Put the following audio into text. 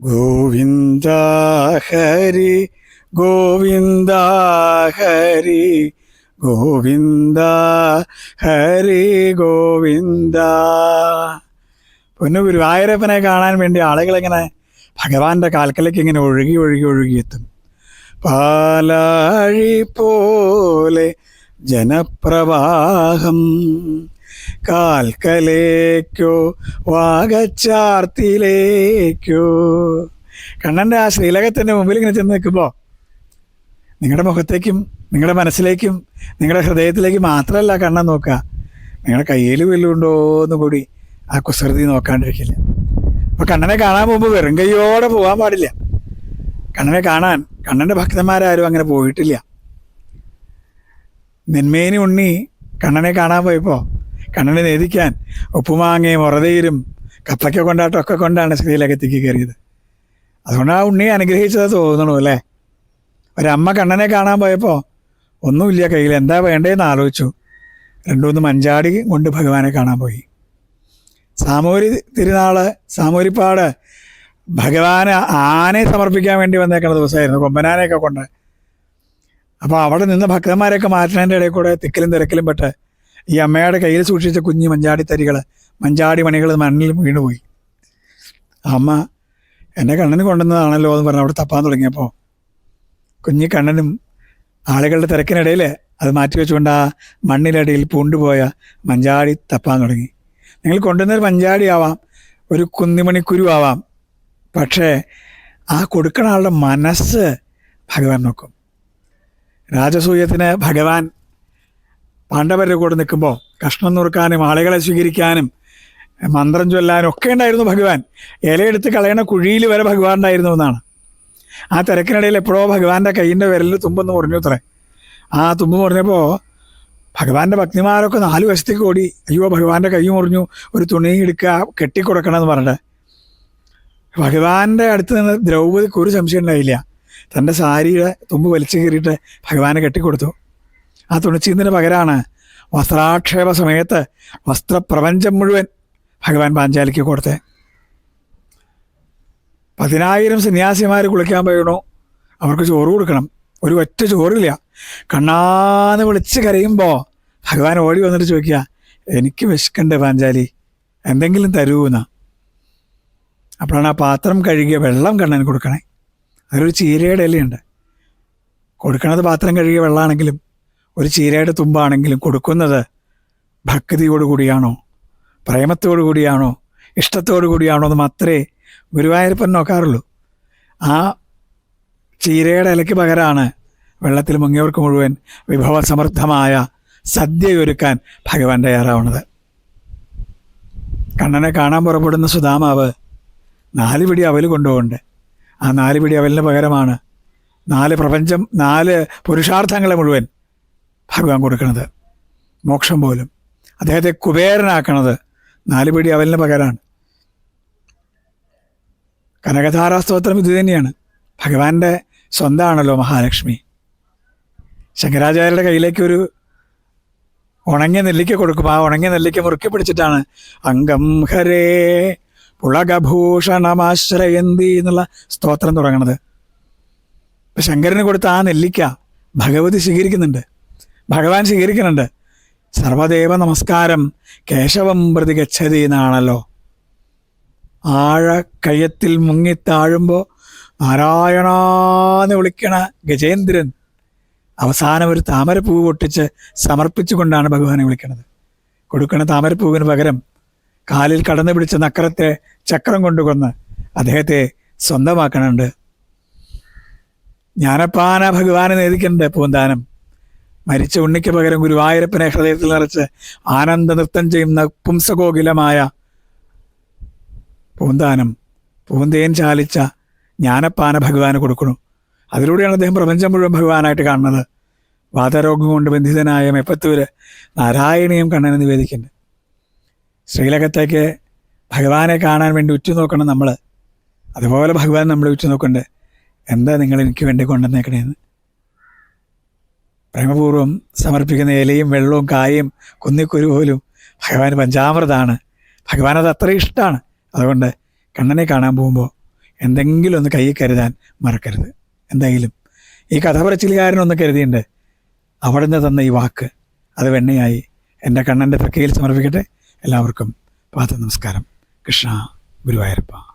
ഗോവിന്ദ ഹരി ഗോവിന്ദ ഹരി ഗോവിന്ദ ഹരി ഗോവിന്ദ. പൊന്നു ഗുരുവായൂരപ്പനെ കാണാൻ വേണ്ടി ആളുകളിങ്ങനെ ഭഗവാന്റെ കാൽക്കലേക്ക് ഇങ്ങനെ ഒഴുകി ഒഴുകി ഒഴുകിയെത്തും പാലാഴി പോലെ ജനപ്രവാഹം. കാൽക്കലേക്കോ വാഗച്ചാർത്തിലേക്കോ. കണ്ണന്റെ ആ ശ്രീലകത്തിന്റെ മുമ്പിൽ ഇങ്ങനെ ചെന്ന് നിൽക്കുമ്പോൾ നിങ്ങളുടെ മുഖത്തേക്കും നിങ്ങളുടെ മനസ്സിലേക്കും നിങ്ങളുടെ ഹൃദയത്തിലേക്കും മാത്രമല്ല കണ്ണൻ നോക്കുക. നിങ്ങളുടെ കയ്യിൽ വല്ലതുണ്ടോ എന്ന് കൂടി ആ കുസൃതി നോക്കാണ്ടിരിക്കില്ല. അപ്പോൾ കണ്ണനെ കാണാൻ പോകുമ്പോൾ വെറും കയ്യോടെ പോകാൻ പാടില്ല. കണ്ണനെ കാണാൻ കണ്ണന്റെ ഭക്തന്മാരാരും അങ്ങനെ പോയിട്ടില്ല. നിന്മേനി ഉണ്ണി കണ്ണനെ കാണാൻ പോയപ്പോൾ കണ്ണനെ നേദിക്കാൻ ഉപ്പുമാങ്ങയും ഉറതയിലും കപ്പയ്ക്ക കൊണ്ടാട്ടം ഒക്കെ കൊണ്ടാണ് ശ്രീലകത്തേക്ക് കയറിയത് അതുകൊണ്ട് ആ ഉണ്ണിയെ അനുഗ്രഹിച്ചത് തോന്നണു അല്ലേ? ഒരമ്മ കണ്ണനെ കാണാൻ പോയപ്പോൾ ഒന്നുമില്ല കയ്യിൽ എന്താ വേണ്ടതെന്ന് ആലോചിച്ചു. രണ്ടു മൂന്ന് മഞ്ചാടി കൊണ്ട് ഭഗവാനെ കാണാൻ പോയി. സാമൂരി തിരുനാൾ സാമൂരിപ്പാട് ഭഗവാന് ആനയെ സമർപ്പിക്കാൻ വേണ്ടി വന്നേക്കുന്ന ദിവസമായിരുന്നു കൊമ്പനാനയൊക്കെ കൊണ്ട്. അപ്പോൾ അവിടെ നിന്ന് ഭക്തന്മാരെയൊക്കെ മാറ്റുന്നതിന്റെ ഇടയിൽ കൂടെ തിക്കലും തിരക്കിലും പെട്ട് ഈ അമ്മയുടെ കയ്യിൽ സൂക്ഷിച്ച കുഞ്ഞു മഞ്ചാടി തരികൾ മഞ്ചാടി മണികൾ മണ്ണിൽ വീണുപോയി. അമ്മ എന്നെ കണ്ണന് കൊണ്ടുവന്നതാണല്ലോ എന്ന് പറഞ്ഞ് അവിടെ തപ്പാൻ തുടങ്ങിയപ്പോൾ കുഞ്ഞി കണ്ണനും ആളുകളുടെ തിരക്കിനിടയിൽ അത് മാറ്റി വെച്ചുകൊണ്ട് ആ മണ്ണിലടിയിൽ പൂണ്ടുപോയ മഞ്ചാടി തപ്പാൻ തുടങ്ങി. നിങ്ങൾ കൊണ്ടുവന്നൊരു മഞ്ചാടി ആവാം ഒരു കുന്നിമണിക്കുരു ആവാം പക്ഷേ ആ കൊടുക്കണ ആളുടെ മനസ്സ് ഭഗവാൻ നോക്കും. രാജസൂയത്തിന് ഭഗവാൻ പാണ്ഡവരുടെ കൂടെ നിൽക്കുമ്പോൾ കഷ്ണം നുറുക്കാനും ആളുകളെ സ്വീകരിക്കാനും മന്ത്രം ചൊല്ലാനും ഒക്കെ ഉണ്ടായിരുന്നു ഭഗവാൻ. ഇലയെടുത്ത് കളയണ കുഴിയിൽ വരെ ഭഗവാൻ ഉണ്ടായിരുന്നു എന്നാണ്. ആ തിരക്കിനിടയിൽ എപ്പോഴോ ഭഗവാന്റെ കൈയിന്റെ വിരലിൽ തുമ്പെന്ന് പറഞ്ഞു അത്രേ. ആ തുമ്പ് പറഞ്ഞപ്പോൾ ഭഗവാന്റെ ഭക്തിമാരൊക്കെ നാല് വശത്തേക്ക് ഓടി. അയ്യോ ഭഗവാന്റെ കൈ മുറിഞ്ഞു ഒരു തുണി എടുക്കുക കെട്ടിക്കൊടുക്കണം എന്ന് പറഞ്ഞിട്ട്. ഭഗവാന്റെ അടുത്ത് നിന്ന് ദ്രൗപദിക്ക് ഒരു സംശയം ഉണ്ടായില്ല. തന്റെ സാരിയുടെ തുമ്പ് വലിച്ചു കയറിയിട്ട് ഭഗവാനെ കെട്ടിക്കൊടുത്തു. ആ തുണിച്ചീന്തിന് പകരമാണ് വസ്ത്രാക്ഷേപ സമയത്ത് വസ്ത്രപ്രപഞ്ചം മുഴുവൻ ഭഗവാൻ പാഞ്ചാലിക്ക് കൊടുത്തേ. പതിനായിരം സന്യാസിമാർ കുളിക്കാൻ പോയണോ. അവർക്ക് ചോറ് കൊടുക്കണം. ഒരു ഒറ്റ ചോറില്ല. കണ്ണാന്ന് വിളിച്ച് കരയുമ്പോൾ ഭഗവാൻ ഓടി വന്നിട്ട് ചോദിക്കുക എനിക്ക് വിശക്കണ്ടേ പാഞ്ചാലി? എന്തെങ്കിലും തരൂന്ന? അപ്പോഴാണ് ആ പാത്രം കഴുകിയ വെള്ളം കണ്ണന് കൊടുക്കണേ. അതിലൊരു ചീരയുടെ ഇലയുണ്ട്. കൊടുക്കണത് പാത്രം കഴുകിയ വെള്ളമാണെങ്കിലും ഒരു ചീരയുടെ തുമ്പാണെങ്കിലും കൊടുക്കുന്നത് ഭക്തിയോടുകൂടിയാണോ? പ്രേമത്തോടു കൂടിയാണോ ഇഷ്ടത്തോടു കൂടിയാണോ എന്ന് മാത്രമേ ഗുരുവായൂരപ്പൻ നോക്കാറുള്ളൂ. ആ ചീരയുടെ ഇലയ്ക്ക് പകരമാണ് വെള്ളത്തിൽ മുങ്ങിയവർക്ക് മുഴുവൻ വിഭവസമൃദ്ധമായ സദ്യയൊരുക്കാൻ ഭഗവാൻ തയ്യാറാവുന്നത്. കണ്ണനെ കാണാൻ പുറപ്പെടുന്ന സുധാമാവ് നാല് പിടി അവൽ കൊണ്ടുപോകുന്നുണ്ട്. ആ നാല് പിടി അവലിന് പകരമാണ്. നാല് പ്രപഞ്ചം നാല് പുരുഷാർത്ഥങ്ങളെ മുഴുവൻ ഭഗവാൻ കൊടുക്കുന്നത് മോക്ഷം പോലും. അദ്ദേഹത്തെ കുബേരനാക്കണത് നാല് പിടി അവലിന് പകരമാണ് കനകധാരാസ്തോത്രം ഇത് തന്നെയാണ്. ഭഗവാന്റെ സ്വന്തമാണല്ലോ മഹാലക്ഷ്മി. ശങ്കരാചാര്യരുടെ കയ്യിലേക്ക് ഒരു ഉണങ്ങിയ നെല്ലിക്ക കൊടുക്കും. ആ ഉണങ്ങിയ നെല്ലിക്ക മുറുക്കി പിടിച്ചിട്ടാണ് അംഗം ഹരേ പുളകഭൂഷണമാശ്രയന്തി എന്നുള്ള സ്തോത്രം തുടങ്ങണത്. ശങ്കരന് കൊടുത്ത ആ നെല്ലിക്ക ഭഗവതി സ്വീകരിക്കുന്നുണ്ട്. ഭഗവാൻ സ്വീകരിക്കുന്നുണ്ട്. സർവദേവ നമസ്കാരം കേശവം പ്രതി ഗച്ഛതി എന്നാണല്ലോ. ആഴ കയ്യത്തിൽ മുങ്ങിത്താഴുമ്പോൾ നാരായണാന്ന് വിളിക്കണ ഗജേന്ദ്രൻ അവസാനം ഒരു താമരപ്പൂവ് പൊട്ടിച്ച് സമർപ്പിച്ചുകൊണ്ടാണ് ഭഗവാനെ വിളിക്കുന്നത് കൊടുക്കണ താമരപ്പൂവിന് പകരം കാലിൽ കടന്നു പിടിച്ച നക്കരത്തെ ചക്രം കൊണ്ടുകൊന്ന് അദ്ദേഹത്തെ സ്വന്തമാക്കണുണ്ട്. ജ്ഞാനപ്പാന ഭഗവാനെ നേദിക്കുന്നുണ്ട് പൂന്താനം. മരിച്ച ഉണ്ണിക്ക് പകരം ഗുരുവായൂരപ്പനെ ഹൃദയത്തിൽ നിറച്ച് ആനന്ദ നൃത്തം ചെയ്യുന്ന പുംസകോകിലമായ പൂന്താനം പൂന്തേൻ ചാലിച്ച ജ്ഞാനപ്പാന ഭഗവാന് കൊടുക്കണു അതിലൂടെയാണ് അദ്ദേഹം പ്രപഞ്ചം മുഴുവൻ ഭഗവാനായിട്ട് കാണുന്നത്. വാതരോഗം കൊണ്ട് ബന്ധിതനായ മെപ്പത്തൂര് നാരായണീയം കണ്ണനെ നിവേദിക്കുന്നുണ്ട് ശ്രീലകത്തേക്ക് ഭഗവാനെ കാണാൻ വേണ്ടി ഉറ്റുനോക്കണം നമ്മൾ അതുപോലെ ഭഗവാൻ നമ്മളെ ഉറ്റുനോക്കണ്ടേ എന്താ നിങ്ങൾ എനിക്ക് വേണ്ടി കൊണ്ടുവന്നേക്കണേന്ന്? പ്രേമപൂർവം സമർപ്പിക്കുന്ന ഇലയും വെള്ളവും കായും കുന്നിക്കുരു പോലും ഭഗവാൻ പഞ്ചാമൃതാണ്. ഭഗവാൻ അത് അത്ര ഇഷ്ടമാണ്. അതുകൊണ്ട് കണ്ണനെ കാണാൻ പോകുമ്പോൾ എന്തെങ്കിലും ഒന്ന് കൈ കരുതാൻ മറക്കരുത്. എന്തെങ്കിലും ഈ കഥ പറച്ചിലുകാരനൊന്ന് കരുതിയുണ്ട് അവിടുന്ന് തന്ന ഈ വാക്ക് അത് വെണ്ണയായി എന്റെ കണ്ണന്റെ പ്രക്രിയയിൽ സമർപ്പിക്കട്ടെ. എല്ലാവർക്കും പാത്ര നമസ്കാരം കൃഷ്ണ ഗുരുവായൂരപ്പ.